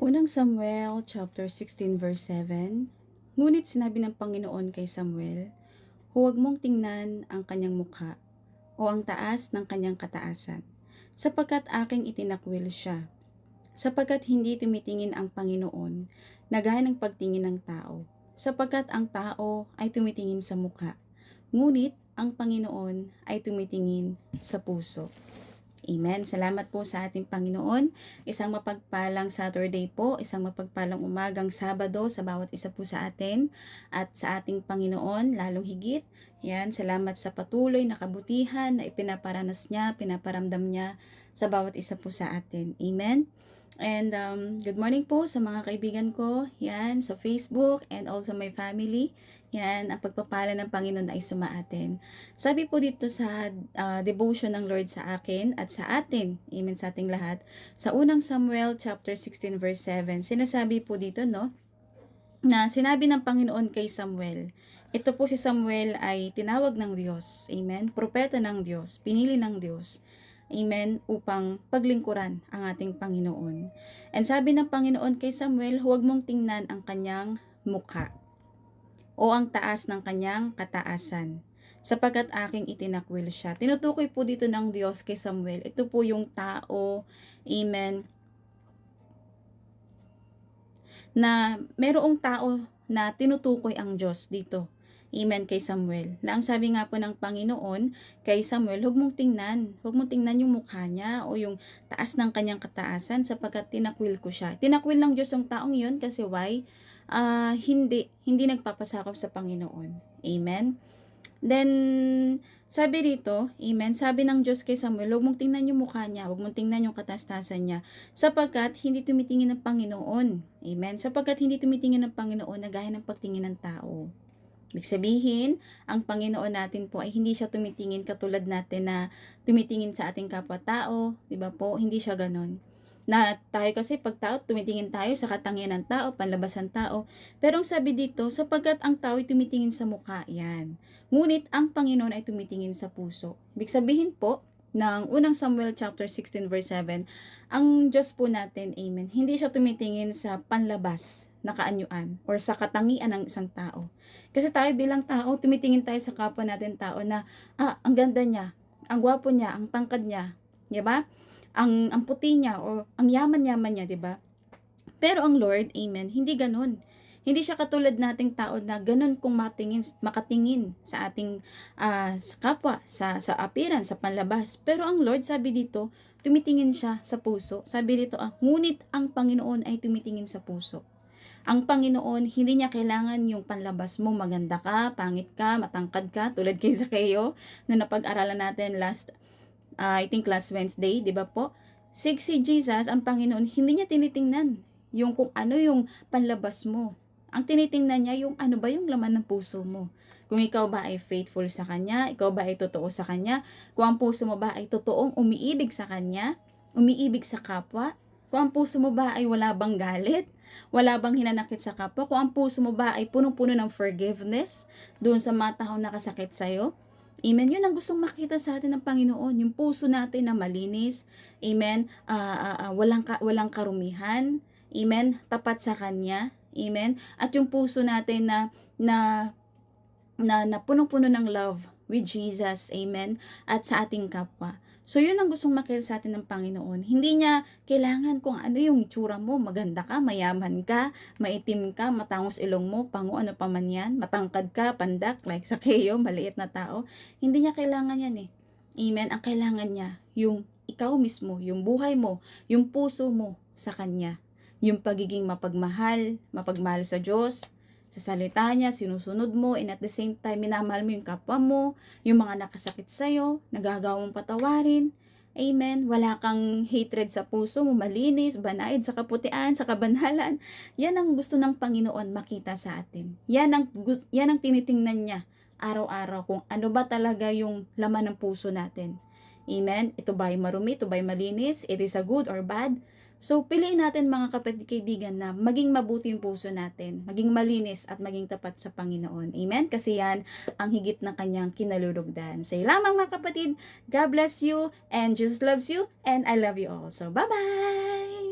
Unang Samuel chapter 16 verse 7, Ngunit sinabi ng Panginoon kay Samuel, Huwag mong tingnan ang kanyang mukha o ang taas ng kanyang kataasan, sapagkat aking itinakwil siya. Sapagkat hindi tumitingin ang Panginoon na gaya ng pagtingin ng tao, sapagkat ang tao ay tumitingin sa mukha, ngunit ang Panginoon ay tumitingin sa puso. Amen. Salamat po sa ating Panginoon. Isang mapagpalang Saturday po, isang mapagpalang umagang Sabado sa bawat isa po sa atin at sa ating Panginoon, lalong higit. Yan, salamat sa patuloy na kabutihan na ipinaparanas niya, pinaparamdam niya sa bawat isa po sa atin. Amen. And um, good morning po sa mga kaibigan ko, yan, sa Facebook and also my family. Yan, ang pagpapala ng Panginoon ay sumaatin. Sabi po dito sa uh, devotion ng Lord sa akin at sa atin, amen sa ating lahat, sa unang Samuel chapter 16 verse 7, sinasabi po dito, no, na sinabi ng Panginoon kay Samuel, ito po si Samuel ay tinawag ng Diyos, amen, propeta ng Diyos, pinili ng Diyos, amen, upang paglingkuran ang ating Panginoon. And sabi ng Panginoon kay Samuel, huwag mong tingnan ang kanyang mukha o ang taas ng kanyang kataasan sapagkat aking itinakwil siya. Tinutukoy po dito ng Diyos kay Samuel. Ito po yung tao, amen, na merong tao na tinutukoy ang Diyos dito. Amen kay Samuel. Na ang sabi nga po ng Panginoon kay Samuel, huwag mong tingnan. Huwag mong tingnan yung mukha niya o yung taas ng kanyang kataasan sapagkat tinakwil ko siya. Tinakwil ng Diyos yung taong yun kasi why? Uh, hindi, hindi nagpapasakop sa Panginoon. Amen? Then, sabi rito, amen, sabi ng Diyos kay Samuel, huwag mong tingnan yung mukha niya, huwag mong tingnan yung katastasan niya, sapagkat hindi tumitingin ng Panginoon. Amen? Sapagkat hindi tumitingin ng Panginoon na gaya ng pagtingin ng tao. Ibig sabihin, ang Panginoon natin po ay hindi siya tumitingin katulad natin na tumitingin sa ating kapwa-tao, di ba po? Hindi siya ganon. Na tayo kasi pag tao, tumitingin tayo sa katangian ng tao, panlabasan tao. Pero ang sabi dito, sapagkat ang tao ay tumitingin sa mukha, yan. Ngunit ang Panginoon ay tumitingin sa puso. Ibig sabihin po, ng unang Samuel chapter 16 verse 7, ang Diyos po natin, amen, hindi siya tumitingin sa panlabas na kaanyuan or sa katangian ng isang tao. Kasi tayo bilang tao, tumitingin tayo sa kapwa natin tao na, ah, ang ganda niya, ang gwapo niya, ang tangkad niya, di ba? Ang, ang puti niya o ang yaman-yaman niya, di ba? Pero ang Lord, amen, hindi ganun. Hindi siya katulad nating tao na ganun kung matingin, makatingin sa ating uh, sa kapwa, sa, sa appearance, sa panlabas. Pero ang Lord, sabi dito, tumitingin siya sa puso. Sabi dito, ah, ngunit ang Panginoon ay tumitingin sa puso. Ang Panginoon, hindi niya kailangan yung panlabas mo, maganda ka, pangit ka, matangkad ka, tulad kay Zacchaeus na napag-aralan natin last, uh, I think last Wednesday, di ba po? Si, si Jesus, ang Panginoon, hindi niya tinitingnan yung kung ano yung panlabas mo. Ang tinitingnan niya yung ano ba yung laman ng puso mo. Kung ikaw ba ay faithful sa Kanya, ikaw ba ay totoo sa Kanya, kung ang puso mo ba ay totoong umiibig sa Kanya, umiibig sa kapwa, kung ang puso mo ba ay wala bang galit, wala bang hinanakit sa kapwa, kung ang puso mo ba ay punong-puno ng forgiveness doon sa mga taong nakasakit sa'yo, Amen. Yun ang gustong makita sa atin ng Panginoon. Yung puso natin na malinis. Amen. Uh, uh, uh, walang, ka, walang karumihan. Amen. Tapat sa Kanya. Amen? At yung puso natin na na na, na punong-puno ng love with Jesus. Amen? At sa ating kapwa. So, yun ang gustong makita sa atin ng Panginoon. Hindi niya kailangan kung ano yung itsura mo. Maganda ka, mayaman ka, maitim ka, matangos ilong mo, pango ano pa man yan, matangkad ka, pandak, like sa kayo, maliit na tao. Hindi niya kailangan yan eh. Amen? Ang kailangan niya, yung ikaw mismo, yung buhay mo, yung puso mo sa Kanya yung pagiging mapagmahal, mapagmahal sa Diyos, sa salita niya, sinusunod mo, and at the same time, minamahal mo yung kapwa mo, yung mga nakasakit sa'yo, nagagawa mong patawarin. Amen. Wala kang hatred sa puso mo, malinis, banayad sa kaputian, sa kabanhalan. Yan ang gusto ng Panginoon makita sa atin. Yan ang, yan ang tinitingnan niya araw-araw kung ano ba talaga yung laman ng puso natin. Amen. Ito ba ay marumi? Ito ba ay malinis? It is a good or bad? So, piliin natin mga kapatid kaibigan na maging mabuti yung puso natin, maging malinis at maging tapat sa Panginoon. Amen? Kasi yan ang higit na kanyang kinalulugdan. Say lamang mga kapatid, God bless you and Jesus loves you and I love you all. So, bye-bye!